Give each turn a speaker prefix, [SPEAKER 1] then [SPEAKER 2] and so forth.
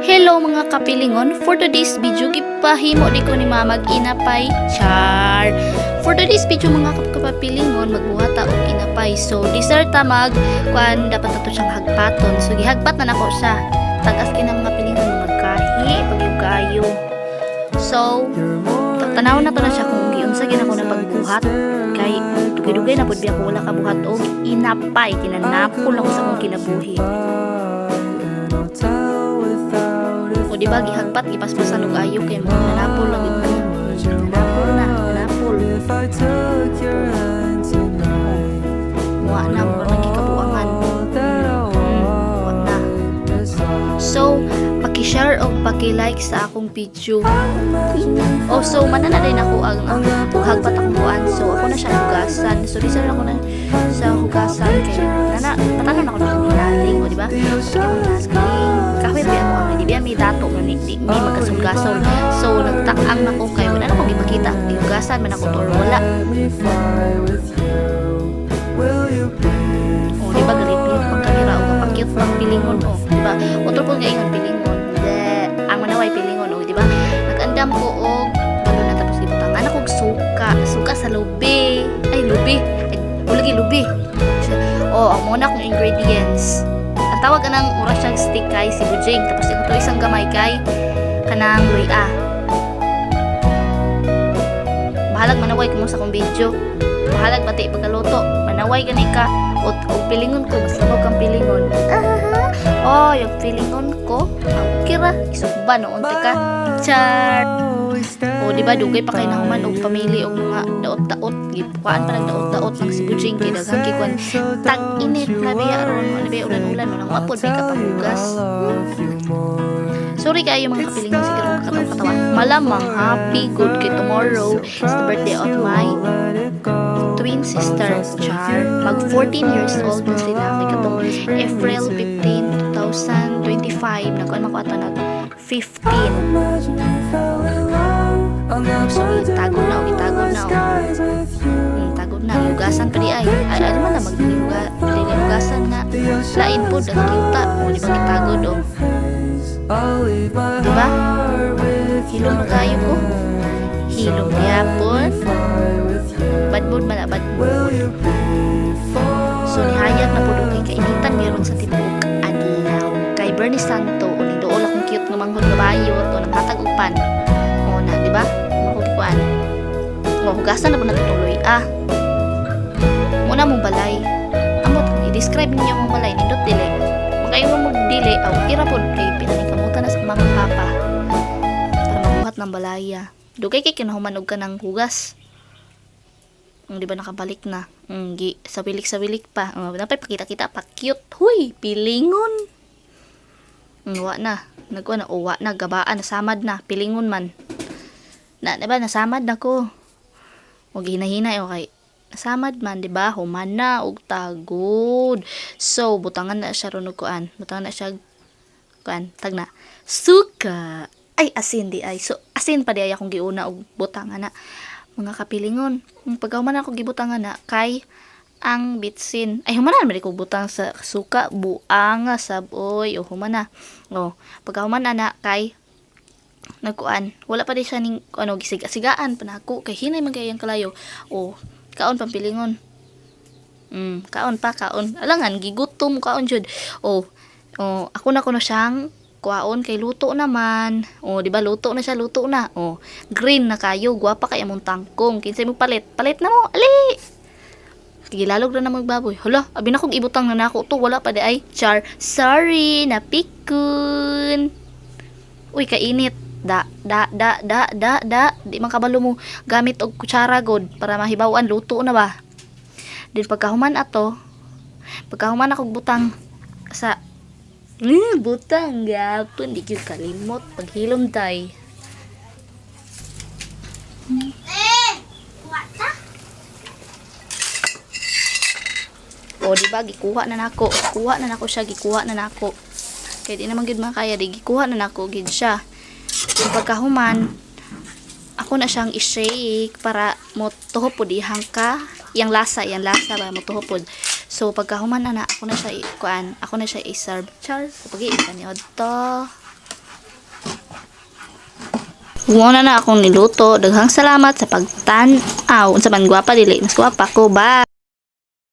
[SPEAKER 1] Hello mga kapilingon, for today's video gipahimo di ko ni mamag inapay char. For today's video mga kap- kapilingon magbuhata og inapay. So desserta mag kuan dapat ato siyang hagpaton. So gihagpat na nako siya. Tagas kina mga pilingon magkahi pag yung kayo. So tanaw na to na siya kung giunsa gina ko na pagbuhat kay dugay-dugay na pud biya ko wala ka buhat og inapay kinanapol ako sa akong kinabuhi. Di ba gihagpat gipaspasan og ayo kay mo nanapol gid man. Nanapol na, nanapol. Wa na mo na gikabuangan. Wa na. So, paki-share o paki-like sa akong video. Oh, so manana din ako ang ang hagpat akong. So, ako na siya hugasan. So, research ako na sa hugasan kay nana patanon ako ng nilaling, o di ba? Sige di, di magkasugasol. So, nagtakang na ko kay wala na akong ipakita. Hugasan man ako to or wala. O, di ba galipin pang kanira o kapakit pang pilingon o, di ba? Otro po nga ingon pilingon. De, ang manaway pilingon o, di ba? Nag-andam ko og balo na tapos ibutangan ako og suka. Suka sa lubi. Ay, lubi. Ay, ulagi lubi. O, ang muna kong ingredients. Tawag ka ng mura siyang stick kay si Bujing. Tapos to isang gamay kay kanang luya. Bahalag manaway mo sa kong video. Bahalag pati pagkaluto. Manaway gani ka. O, o pilingon ko. Mas labaw kang pilingon. Oh, yung pilingon ko. Ang kira. Isugba noon ka. Char. O, di ba dugay pa kay nahuman og pamili og mga daot-daot. Gipukaan pa ng daot-daot ng si Bujing kay daghang kikwan. Tag-init na biya ron. Ano biya ulan-ulan mo nang wapod may kapahugas. Sorry kayo mga kapilingon siguro makatawa-katawa. Malamang happy good kay tomorrow is the birthday of my twin sister Char. Mag 14 years old na sila kay katong April 15, 2025. Nagkuan ako ato nag 15. So, itagod na o, itagod na o. Hmm, tagod na. Hugasan pa di ay. Ay, man na maglilihugasan na. Lain po, nagkita. O, di ba kitagod o. Diba? Hilom na kayo ko. Hilom yapon. Bad mood man na, bad mood. So, nihayag na po doon kay kainitan meron sa tibuok adlaw. Kay Bernie Santo, uling dool akong cute nga manghod nga bayot o nang hatag. O na, di ba? Makukikuan. O, hugasan na po natutuloy. Ah, muna mong balay. Amot, i-describe ninyo mong balay. Dili. Makayo mo magdili. Aw, kira po kay pinanikamutan na sa mga papa. Para mabuhat ng balaya. Dugay kay kinahumanog ka ng hugas. Mm, di ba nakabalik na? Gi, sa bilik sa bilik pa. Uh, napay pakita-kita pa cute. Huy, pilingon. Mm, wa na. Nagwa na, uwa na, gabaan, nasamad na, pilingon man. Na, di ba, nasamad na ko. Huwag hinahinay, okay. Nasamad man, di ba? Human na, og tagod. So, butangan na siya ron kuan. Butangan na siya, kuan, tag na. Suka! Ay, asin di ay. So, asin pa di ay akong giuna og butangan na. Mga kapilingon. Pagkahuman ako gibutangan na, kay ang bitsin. Ay, humanan man ko butang sa suka, buang, saboy, o humana. O, pagkahuman na kay nagkuan. Wala pa di siya ning ano gisig-sigaan panako kay hinay man ang kalayo. O kaon pampilingon. Mm, kaon pa kaon. Alangan gigutom kaon jud. O o ako na kuno siyang kuaon kay luto naman. O di ba luto na siya luto na. O green na kayo gwapa kay among tangkong. Kinsay mo palit? Palit na mo. Ali. Gilalog na na magbaboy. Hala, abi na kong ibutang na nako to wala pa di ay. Char. Sorry, napikun. Uy, kainit. Da, da, da, da, da, da. Di man kabalo mo gamit og kutsara god para mahibawan luto na ba. Din pagkahuman ato, pagkahuman ako butang sa eh, butang gapon di gyud kalimot paghilom tay. O, di ba, gikuha na nako. Kuha na nako siya, gikuha na nako. Kaya di naman gid makaya, di gikuha na nako gid siya pagkahuman ako na siyang i-shake para motuho po ka yang lasa yang lasa ba motuho po so pagkahuman na na ako na siya kuan ako na siya i-serve char pagi kaniod to Muna na akong niluto. Daghang salamat sa pagtan-aw. Unsa man gwapa dili, mas gwapa ko ba.